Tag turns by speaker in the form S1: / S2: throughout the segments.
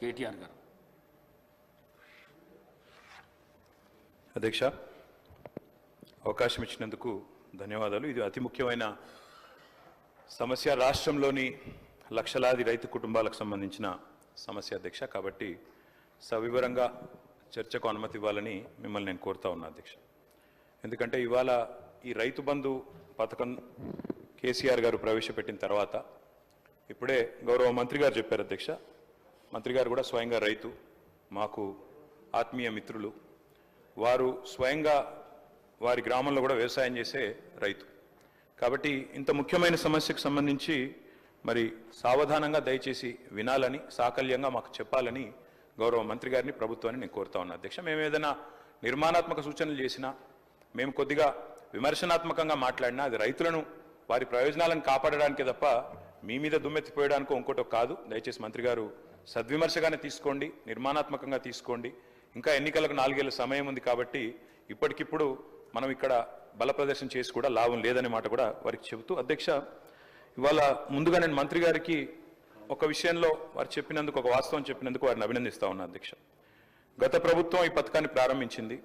S1: కేటీఆర్ గారు.
S2: అధ్యక్ష అవకాశం ఇచ్చినందుకు ధన్యవాదాలు. ఇది అతి ముఖ్యమైన సమస్య. రాష్ట్రంలోని లక్షలాది రైతు కుటుంబాలకు సంబంధించిన సమస్య అధ్యక్ష. కాబట్టి సవివరంగా చర్చకు అనుమతి ఇవ్వాలని మిమ్మల్ని నేను కోరుతా ఉన్నా అధ్యక్ష. ఎందుకంటే ఇవాళ ఈ రైతు బంధు పథకం కేసీఆర్ గారు ప్రవేశపెట్టిన తర్వాత ఇప్పుడే గౌరవ మంత్రి గారు చెప్పారు అధ్యక్ష. మంత్రి గారు కూడా స్వయంగా రైతు మాకు ఆత్మీయ మిత్రులు. వారు స్వయంగా వారి గ్రామంలో కూడా వ్యవసాయం చేసే రైతు. కాబట్టి ఇంత ముఖ్యమైన సమస్యకు సంబంధించి మరి సావధానంగా దయచేసి వినాలని సాకల్యంగా మాకు చెప్పాలని గౌరవ మంత్రి గారిని ప్రభుత్వాన్ని నేను కోరుతా ఉన్నా. అధ్యక్ష మేము ఏదైనా నిర్మాణాత్మక సూచనలు చేసినా మేము కొద్దిగా విమర్శనాత్మకంగా మాట్లాడినా అది రైతులను వారి ప్రయోజనాలను కాపాడడానికే తప్ప మీ మీద దుమ్మెత్తిపోయడానికో ఇంకోటో కాదు. దయచేసి మంత్రి గారు సద్విమర్శగానే తీసుకోండి నిర్మాణాత్మకంగా తీసుకోండి. ఇంకా ఎన్నికలకు నాలుగేళ్ళ సమయం ఉంది కాబట్టి ఇప్పటికిప్పుడు మనం ఇక్కడ బల ప్రదర్శన చేసి కూడా లాభం లేదనే మాట కూడా వారికి చెబుతూ అధ్యక్ష ఇవాళ ముందుగా నేను మంత్రి గారికి ఒక విషయంలో వారు చెప్పినందుకు ఒక వాస్తవం చెప్పినందుకు వారిని అభినందిస్తా ఉన్నా అధ్యక్ష. గత ప్రభుత్వం ఈ పథకాన్ని ప్రారంభించింది.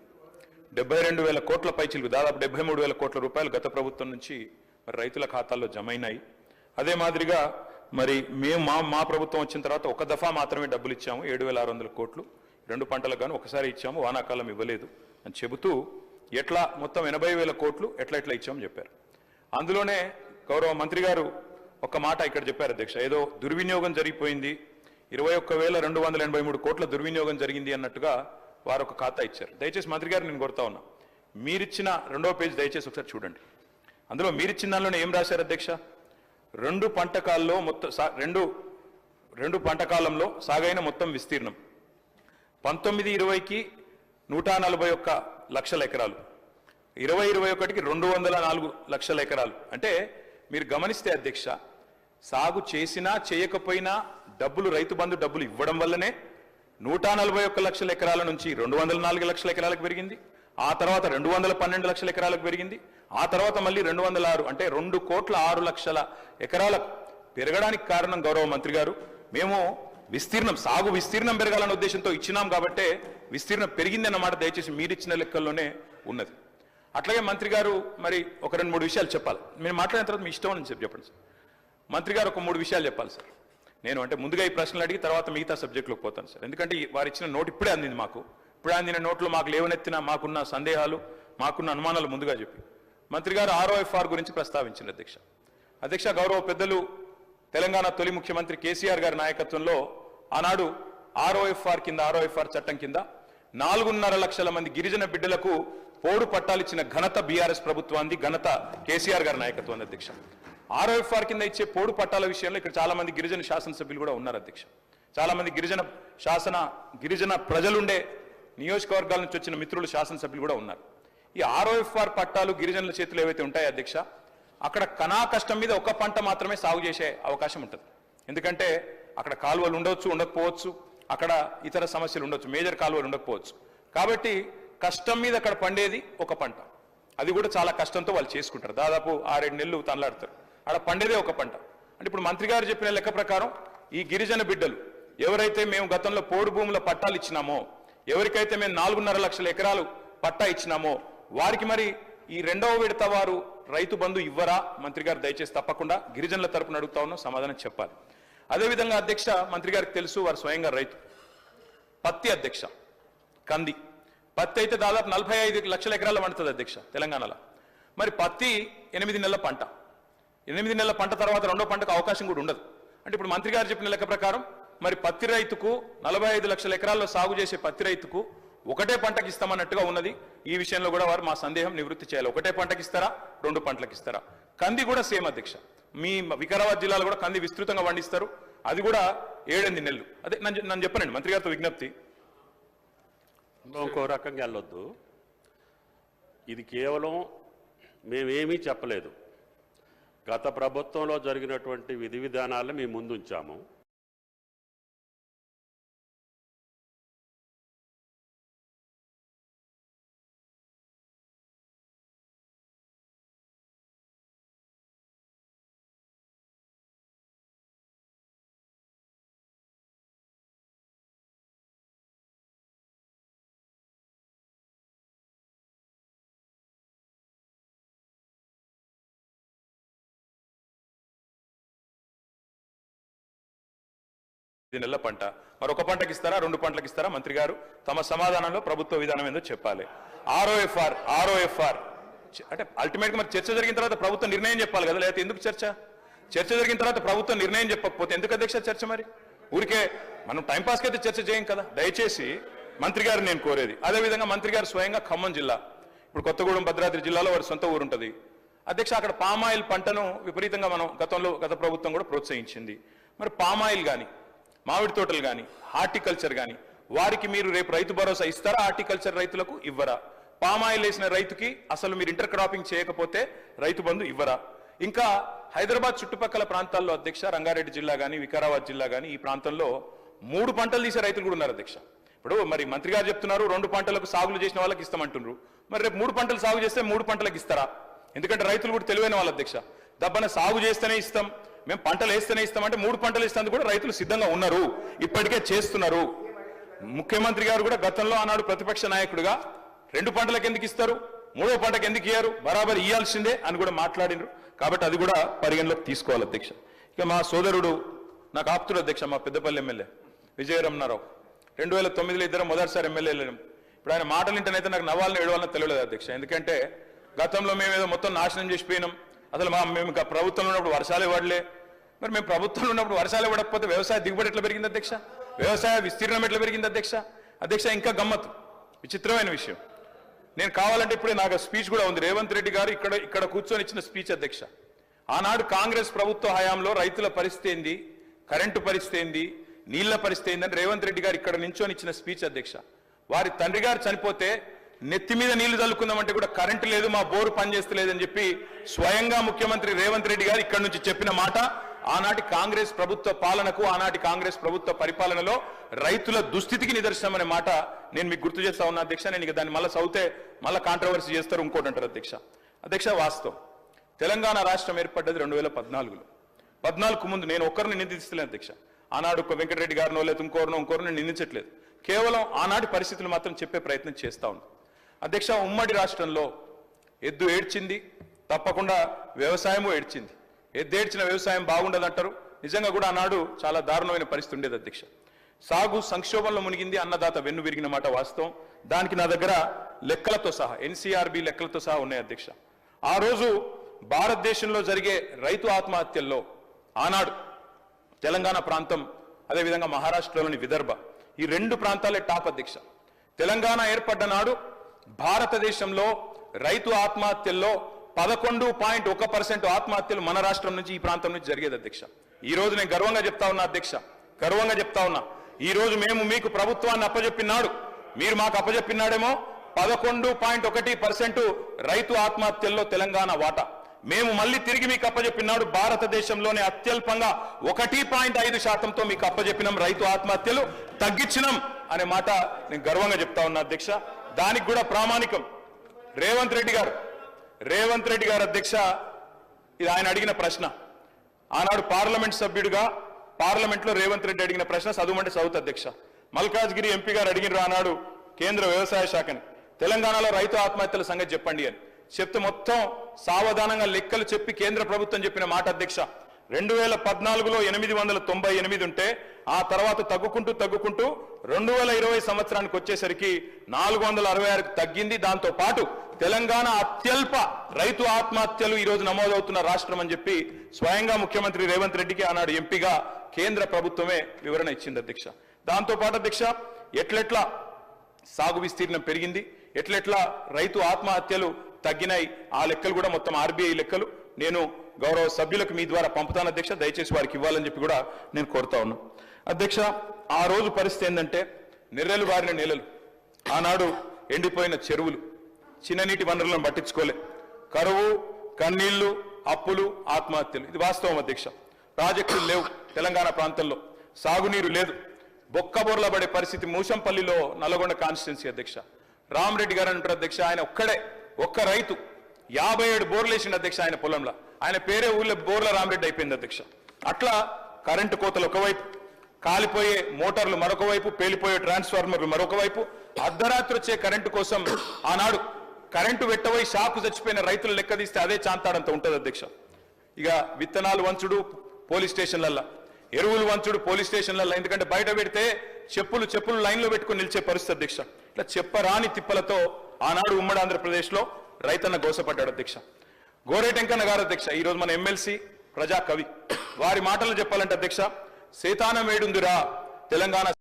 S2: డెబ్బై రెండు వేల కోట్ల పైచిలకు దాదాపు డెబ్బై మూడు వేల కోట్ల రూపాయలు గత ప్రభుత్వం నుంచి రైతుల ఖాతాల్లో జమైనాయి అదే మాదిరిగా మరి మేము మా మా ప్రభుత్వం వచ్చిన తర్వాత ఒక దఫా మాత్రమే డబ్బులు ఇచ్చాము. ఏడు వేల ఆరు వందల కోట్లు. రెండు పంటలకు కానీ ఒకసారి ఇచ్చాము. వానాకాలం ఇవ్వలేదు అని చెబుతూ ఎట్లా మొత్తం ఎనభై వేల కోట్లు ఎట్లా ఎట్లా ఇచ్చామని చెప్పారు. అందులోనే గౌరవ మంత్రి గారు ఒక మాట ఇక్కడ చెప్పారు అధ్యక్ష. ఏదో దుర్వినియోగం జరిగిపోయింది. ఇరవై ఒక్క వేల రెండు వందల ఎనభై మూడు కోట్ల దుర్వినియోగం జరిగింది అన్నట్టుగా వారు ఒక ఖాతా ఇచ్చారు. దయచేసి మంత్రి గారు నేను కొడతా ఉన్నా. మీరిచ్చిన రెండో పేజ్ దయచేసి ఒకసారి చూడండి. అందులో మీరిచ్చిన దానిలోనే ఏం రాశారు అధ్యక్ష? రెండు పంటకాల్లో మొత్తం సా- రెండు రెండు పంటకాలంలో సాగైన మొత్తం విస్తీర్ణం. పంతొమ్మిది ఇరవైకి నూట నలభై ఒక్క లక్షల ఎకరాలు. ఇరవై ఇరవై ఒకటికి రెండు వందల నాలుగు లక్షల ఎకరాలు. అంటే మీరు గమనిస్తే అధ్యక్ష సాగు చేసినా చేయకపోయినా డబ్బులు రైతు బంధు డబ్బులు ఇవ్వడం వల్లనే నూట నలభై ఒక్క లక్షల ఎకరాల నుంచి రెండు వందల నాలుగు లక్షల ఎకరాలకు పెరిగింది. ఆ తర్వాత రెండు వందల పన్నెండు లక్షల ఎకరాలకు పెరిగింది. ఆ తర్వాత మళ్ళీ రెండు వందల ఆరు అంటే రెండు కోట్ల ఆరు లక్షల ఎకరాలకు పెరగడానికి కారణం గౌరవ మంత్రి గారు. మేము విస్తీర్ణం సాగు విస్తీర్ణం పెరగాలనే ఉద్దేశంతో ఇచ్చినాం కాబట్టే విస్తీర్ణం పెరిగింది అన్నమాట దయచేసి మీరిచ్చిన లెక్కల్లోనే ఉన్నది. అట్లాగే మంత్రి గారు మరి ఒక రెండు మూడు విషయాలు చెప్పాలి. మీరు మాట్లాడిన తర్వాత మీ ఇష్టం అని చెప్పి చెప్పండి సార్. మంత్రి గారు ఒక మూడు విషయాలు చెప్పాలి సార్. నేను అంటే ముందుగా ఈ ప్రశ్నలు అడిగి తర్వాత మిగతా సబ్జెక్టులోకి పోతాను సార్. ఎందుకంటే వారు ఇచ్చిన నోట్ ఇప్పుడే అందింది మాకు. ఇప్పుడు అందిన నోట్లో మాకు లేవనెత్తిన మాకున్న సందేహాలు మాకున్న అనుమానాలు ముందుగా చెప్పి. మంత్రి గారు ఆర్ఓఎఫ్ఆర్ గురించి ప్రస్తావించింది అధ్యక్ష. అధ్యక్ష గౌరవ పెద్దలు తెలంగాణ తొలి ముఖ్యమంత్రి కేసీఆర్ గారి నాయకత్వంలో ఆనాడు ఆర్ఓఎఫ్ఆర్ కింద ఆర్ఓఎఫ్ఆర్ చట్టం కింద నాలుగున్నర లక్షల మంది గిరిజన బిడ్డలకు పోడు పట్టాలిచ్చిన ఘనత బీఆర్ఎస్ ప్రభుత్వాన్ని ఘనత కేసీఆర్ గారి నాయకత్వం అధ్యక్ష. ఆర్ఓఎఫ్ఆర్ కింద ఇచ్చే పోడు పట్టాల విషయంలో ఇక్కడ చాలా మంది గిరిజన శాసనసభ్యులు కూడా ఉన్నారు అధ్యక్ష. చాలా మంది గిరిజన శాసన గిరిజన ప్రజలుండే నియోజకవర్గాల నుంచి వచ్చిన మిత్రులు శాసనసభ్యులు కూడా ఉన్నారు. ఈ ఆర్ఓఎఫ్ఆర్ పట్టాలు గిరిజనుల చేతులు ఏవైతే ఉంటాయో అధ్యక్ష అక్కడ కణా కష్టం మీద ఒక పంట మాత్రమే సాగు చేసే అవకాశం ఉంటుంది. ఎందుకంటే అక్కడ కాలువలు ఉండొచ్చు ఉండకపోవచ్చు అక్కడ ఇతర సమస్యలు ఉండొచ్చు మేజర్ కాలువలు ఉండకపోవచ్చు. కాబట్టి కష్టం మీద అక్కడ పండేది ఒక పంట. అది కూడా చాలా కష్టంతో వాళ్ళు చేసుకుంటారు. దాదాపు ఆరేడు నెలలు తనలాడతారు. అక్కడ పండేదే ఒక పంట. అంటే ఇప్పుడు మంత్రి గారు చెప్పిన లెక్క ప్రకారం ఈ గిరిజన బిడ్డలు ఎవరైతే మేము గతంలో పోడు భూముల పట్టాలు ఇచ్చినామో ఎవరికైతే మేము నాలుగున్నర లక్షల ఎకరాలు పట్టా ఇచ్చినామో వారికి మరి ఈ రెండవ విడత వారు రైతు బంధు ఇవ్వరా? మంత్రి గారు దయచేసి తప్పకుండా గిరిజనుల తరపున అడుగుతా ఉన్నాం సమాధానం చెప్పాలి. అదేవిధంగా అధ్యక్ష మంత్రి గారికి తెలుసు వారు స్వయంగా రైతు. పత్తి అధ్యక్ష కంది. పత్తి అయితే దాదాపు నలభై ఐదు లక్షల ఎకరాల పండుతుంది అధ్యక్ష తెలంగాణలో. మరి పత్తి ఎనిమిది నెలల పంట. ఎనిమిది నెలల పంట తర్వాత రెండో పంటకు అవకాశం కూడా ఉండదు. అంటే ఇప్పుడు మంత్రి గారు చెప్పిన లెక్క ప్రకారం మరి పత్తి రైతుకు నలభై ఐదు లక్షల ఎకరాల్లో సాగు చేసే పత్తి రైతుకు ఒకటే పంటకి ఇస్తామన్నట్టుగా ఉన్నది. ఈ విషయంలో కూడా వారు మా సందేహం నివృత్తి చేయాలి. ఒకటే పంటకి ఇస్తారా? రెండు పంటలకు ఇస్తారా? కంది కూడా సేమ్ అధ్యక్ష. మీ వికారాబాద్ జిల్లాలో కూడా కంది విస్తృతంగా పండిస్తారు. అది కూడా ఏడెనిమిది నెలలు. అదే నన్ను నన్ను చెప్పనండి మంత్రి గారితో విజ్ఞప్తి.
S3: ఇంకో రకంగా వెళ్ళొద్దు. ఇది కేవలం మేమేమీ చెప్పలేదు. గత ప్రభుత్వంలో జరిగినటువంటి విధి విధానాలను మేము ముందుంచాము.
S2: నెలల పంట. మరి ఒక పంటకి ఇస్తారా? రెండు పంటలకు ఇస్తారా? మంత్రి గారు తమ సమాధానంలో ప్రభుత్వ విధానం ఏందో చెప్పాలి. ROFR ROFR. అంటే అల్టిమేట్గా మరి చర్చ జరిగిన తర్వాత ప్రభుత్వం నిర్ణయం చెప్పాలి కదా? లేకపోతే ఎందుకు చర్చ? చర్చ జరిగిన తర్వాత ప్రభుత్వం నిర్ణయం చెప్పకపోతే ఎందుకు అధ్యక్ష చర్చ మరి? ఊరికే మనం టైంపాస్కి అయితే చర్చ చేయం కదా? దయచేసి మంత్రి గారు నేను కోరేది. అదేవిధంగా మంత్రి గారు స్వయంగా ఖమ్మం జిల్లా. ఇప్పుడు కొత్తగూడెం భద్రాద్రి జిల్లాలో వారి సొంత ఊరు ఉంటుంది అధ్యక్ష అక్కడ పామాయిల్ పంటను విపరీతంగా మనం గతంలో గత ప్రభుత్వం కూడా ప్రోత్సహించింది. మరి పామాయిల్ కానీ మామిడి తోటలు కానీ హార్టికల్చర్ కానీ వారికి మీరు రేపు రైతు భరోసా ఇస్తారా? హార్టికల్చర్ రైతులకు ఇవ్వరా? పామాయిల్ వేసిన రైతుకి అసలు మీరు ఇంటర్ క్రాపింగ్ చేయకపోతే రైతు బంధు ఇవ్వరా? ఇంకా హైదరాబాద్ చుట్టుపక్కల ప్రాంతాల్లో అధ్యక్ష రంగారెడ్డి జిల్లా కానీ వికారాబాద్ జిల్లా కానీ ఈ ప్రాంతంలో మూడు పంటలు తీసే రైతులు కూడా ఉన్నారు అధ్యక్ష. ఇప్పుడు మరి మంత్రి గారు చెప్తున్నారు రెండు పంటలకు సాగులు చేసిన వాళ్ళకి ఇస్తామంటున్నారు మరి రేపు మూడు పంటలు సాగు చేస్తే మూడు పంటలకు ఇస్తారా? ఎందుకంటే రైతులు కూడా తెలివైన వాళ్ళ అధ్యక్ష. దబ్బన సాగు చేస్తేనే ఇస్తాం. మేము పంటలు వేస్తేనే ఇస్తామంటే మూడు పంటలు ఇస్తాను కూడా రైతులు సిద్ధంగా ఉన్నారు. ఇప్పటికే చేస్తున్నారు. ముఖ్యమంత్రి గారు కూడా గతంలో ఆనాడు ప్రతిపక్ష నాయకుడిగా రెండు పంటలకు ఎందుకు ఇస్తారు? మూడో పంటకు ఎందుకు ఇయ్యారు? బరాబర్ ఇయ్యాల్సిందే అని కూడా మాట్లాడినారు. కాబట్టి అది కూడా పరిగణలోకి తీసుకోవాలి అధ్యక్ష. ఇక మా సోదరుడు నాకు ఆప్తుడు అధ్యక్ష మా పెద్దపల్లి ఎమ్మెల్యే విజయరమణారావు. రెండు వేల తొమ్మిదిలో ఇద్దరు మొదటిసారి ఎమ్మెల్యేలు ఇప్పుడు ఆయన మాటలు వింటేనైతే నాకు నవ్వాలని ఏడవాలని తెలియలేదు అధ్యక్ష. ఎందుకంటే గతంలో మేము ఏదో మొత్తం నాశనం చేసిపోయినాం అసలు మా మేము ఇంకా ప్రభుత్వంలో ఉన్నప్పుడు వర్షాలు ఇవ్వడలే మరి మేము ప్రభుత్వంలో ఉన్నప్పుడు వర్షాలు ఇవ్వకపోతే వ్యవసాయ దిగుబడి ఎట్లా పెరిగింది అధ్యక్ష? వ్యవసాయ విస్తీర్ణం ఎట్లా పెరిగింది అధ్యక్ష? అధ్యక్ష ఇంకా గమ్మత్తు. విచిత్రమైన విషయం. నేను కావాలంటే ఇప్పుడే నాకు స్పీచ్ కూడా ఉంది. రేవంత్ రెడ్డి గారు ఇక్కడ ఇక్కడ కూర్చొని ఇచ్చిన స్పీచ్ అధ్యక్ష. ఆనాడు కాంగ్రెస్ ప్రభుత్వ హయాంలో రైతుల పరిస్థితి ఏంది? కరెంటు పరిస్థితి ఏంది? నీళ్ళ పరిస్థితి ఏందని రేవంత్ రెడ్డి గారు ఇక్కడ నించొని ఇచ్చిన స్పీచ్ అధ్యక్ష. వారి తండ్రి గారు చనిపోతే నెత్తి మీద నీళ్ళు చల్లుకుందామంటే కూడా కరెంటు లేదు మా బోరు పనిచేస్తలేదని చెప్పి స్వయంగా ముఖ్యమంత్రి రేవంత్ రెడ్డి గారు ఇక్కడ నుంచి చెప్పిన మాట ఆనాటి కాంగ్రెస్ ప్రభుత్వ పాలనకు ఆనాటి కాంగ్రెస్ ప్రభుత్వ పరిపాలనలో రైతుల దుస్థితికి నిదర్శనం అనే మాట నేను మీకు గుర్తు చేస్తా ఉన్నా అధ్యక్ష. నేను ఇక దాన్ని మళ్ళీ చదివితే మళ్ళీ కాంట్రవర్సీ చేస్తారు ఇంకోటి అంటారు అధ్యక్ష. అధ్యక్ష వాస్తవం. తెలంగాణ రాష్ట్రం ఏర్పడ్డది రెండు వేల పద్నాలుగులో. పద్నాలుగు ముందు నేను ఒక్కరిని నిందిస్తలేను అధ్యక్ష. ఆనాడు ఒక వెంకటరెడ్డి గారినో లేదా ఇంకోరినో ఇంకోరినో నిందించట్లేదు. కేవలం ఆనాటి పరిస్థితులు మాత్రం చెప్పే ప్రయత్నం చేస్తా ఉన్నాను అధ్యక్ష ఉమ్మడి రాష్ట్రంలో ఎద్దు ఏడ్చింది తప్పకుండా వ్యవసాయము ఏడ్చింది. ఎద్దు వ్యవసాయం బాగుండదంటారు. నిజంగా కూడా ఆనాడు చాలా దారుణమైన పరిస్థితి ఉండేది అధ్యక్ష. సాగు సంక్షోభంలో మునిగింది అన్నదాత వెన్ను విరిగిన మాట వాస్తవం. దానికి నా దగ్గర లెక్కలతో సహా ఎన్సీఆర్బి లెక్కలతో సహా ఉన్నాయి అధ్యక్ష. ఆ రోజు భారతదేశంలో జరిగే రైతు ఆత్మహత్యల్లో ఆనాడు తెలంగాణ ప్రాంతం అదేవిధంగా మహారాష్ట్రలోని విదర్భ ఈ రెండు ప్రాంతాలే టాప్ అధ్యక్ష. తెలంగాణ ఏర్పడ్డ నాడు భారతదేశంలో రైతు ఆత్మహత్యల్లో పదకొండు పాయింట్ ఒక పర్సెంట్ ఆత్మహత్యలు మన రాష్ట్రం నుంచి ఈ ప్రాంతం నుంచి జరిగేది అధ్యక్ష. ఈ రోజు నేను గర్వంగా చెప్తా ఉన్నా అధ్యక్ష. గర్వంగా చెప్తా ఉన్నా. ఈ రోజు మేము మీకు ప్రభుత్వాన్ని అప్పజెప్పినాడు. మీరు మాకు అప్పజెప్పినాడేమో పదకొండు పాయింట్ ఒకటి పర్సెంట్ రైతు ఆత్మహత్యల్లో తెలంగాణ వాటా. మేము మళ్ళీ తిరిగి మీకు అప్పజెప్పినాడు. భారతదేశంలోనే అత్యల్పంగా ఒకటి పాయింట్ ఐదు శాతంతో మీకు అప్పజెప్పినాం రైతు ఆత్మహత్యలు. తగ్గించినాం అనే మాట నేను గర్వంగా చెప్తా ఉన్నా అధ్యక్ష. దానికి కూడా ప్రామాణికం. రేవంత్ రెడ్డి గారు రేవంత్ రెడ్డి గారు అధ్యక్ష ఇది ఆయన అడిగిన ప్రశ్న. ఆనాడు పార్లమెంట్ సభ్యుడిగా పార్లమెంట్లో రేవంత్ రెడ్డి అడిగిన ప్రశ్న చదువుమంటే సౌత్ అధ్యక్ష. మల్కాజ్గిరి ఎంపీ గారు అడిగినారు ఆనాడు కేంద్ర వ్యవసాయ శాఖని. తెలంగాణలో రైతు ఆత్మహత్యల సంగతి చెప్పండి అని. చెప్తే మొత్తం సావధానంగా లెక్కలు చెప్పి కేంద్ర ప్రభుత్వం చెప్పిన మాట అధ్యక్ష. రెండు వేల పద్నాలుగులో ఎనిమిది వందల తొంభై ఎనిమిది ఉంటే ఆ తర్వాత తగ్గుకుంటూ తగ్గుకుంటూ రెండు వేల ఇరవై సంవత్సరానికి వచ్చేసరికి నాలుగు వందల అరవై ఆరుకు తగ్గింది. దాంతో పాటు తెలంగాణ అత్యల్ప రైతు ఆత్మహత్యలు ఈ రోజు నమోదవుతున్న రాష్ట్రం అని చెప్పి స్వయంగా ముఖ్యమంత్రి రేవంత్ రెడ్డికి ఆనాడు ఎంపీగా కేంద్ర ప్రభుత్వమే వివరణ ఇచ్చింది అధ్యక్ష. దాంతో పాటు అధ్యక్ష ఎట్లెట్లా సాగు విస్తీర్ణం పెరిగింది ఎట్లెట్లా రైతు ఆత్మహత్యలు తగ్గినాయి ఆ లెక్కలు కూడా మొత్తం ఆర్బీఐ లెక్కలు. నేను గౌరవ సభ్యులకు మీ ద్వారా పంపుతాను అధ్యక్ష దయచేసి వారికి ఇవ్వాలని చెప్పి కూడా నేను కోరుతా ఉన్నాను. అధ్యక్ష ఆ రోజు పరిస్థితి ఏంటంటే నెర్రెలు బారిన నేలలు ఆనాడు ఎండిపోయిన చెరువులు చిన్ననీటి వనరులను పట్టించుకోలే. కరువు కన్నీళ్ళు అప్పులు ఆత్మహత్యలు. ఇది వాస్తవం అధ్యక్ష. ప్రాజెక్టులు లేవు తెలంగాణ ప్రాంతంలో. సాగునీరు లేదు. బొక్క పడే పరిస్థితి మూసంపల్లిలో నల్గొండ కాన్స్టిట్యున్సీ అధ్యక్ష. రామరెడ్డి గారు అంటారు అధ్యక్ష ఆయన ఒక్కడే ఒక్క రైతు. యాభై ఏడు బోర్లు వేసిండు అధ్యక్ష ఆయన పొలంలో. ఆయన పేరే ఊళ్ళో బోర్ల రామరెడ్డి అయిపోయింది అధ్యక్ష. అట్లా కరెంటు కోతలు ఒకవైపు కాలిపోయే మోటార్లు మరొక వైపు పేలిపోయే ట్రాన్స్ఫార్మర్లు మరొక వైపు అర్ధరాత్రి వచ్చే కరెంటు కోసం ఆనాడు కరెంటు వెట్టబోయి షాకు చచ్చిపోయిన రైతులు లెక్క తీస్తే అదే చాంతాడంత ఉంటుంది అధ్యక్ష. ఇక విత్తనాలు వంచుడు పోలీస్ స్టేషన్లల్లో ఎరువులు వంచుడు పోలీస్ స్టేషన్లలో ఎందుకంటే బయట పెడితే చెప్పులు చెప్పులు లైన్లో పెట్టుకుని నిలిచే పరిస్థితి అధ్యక్ష. ఇట్లా చెప్పరాని తిప్పలతో ఆనాడు ఉమ్మడి ఆంధ్రప్రదేశ్లో రైతన్న గోసపడ్డాడు అధ్యక్ష. గోరేటెంకన్న గారు అధ్యక్ష ఈరోజు మన ఎమ్మెల్సీ ప్రజా కవి వారి మాటలు చెప్పాలంటే అధ్యక్ష సేతాన మేడుందిరా తెలంగాణ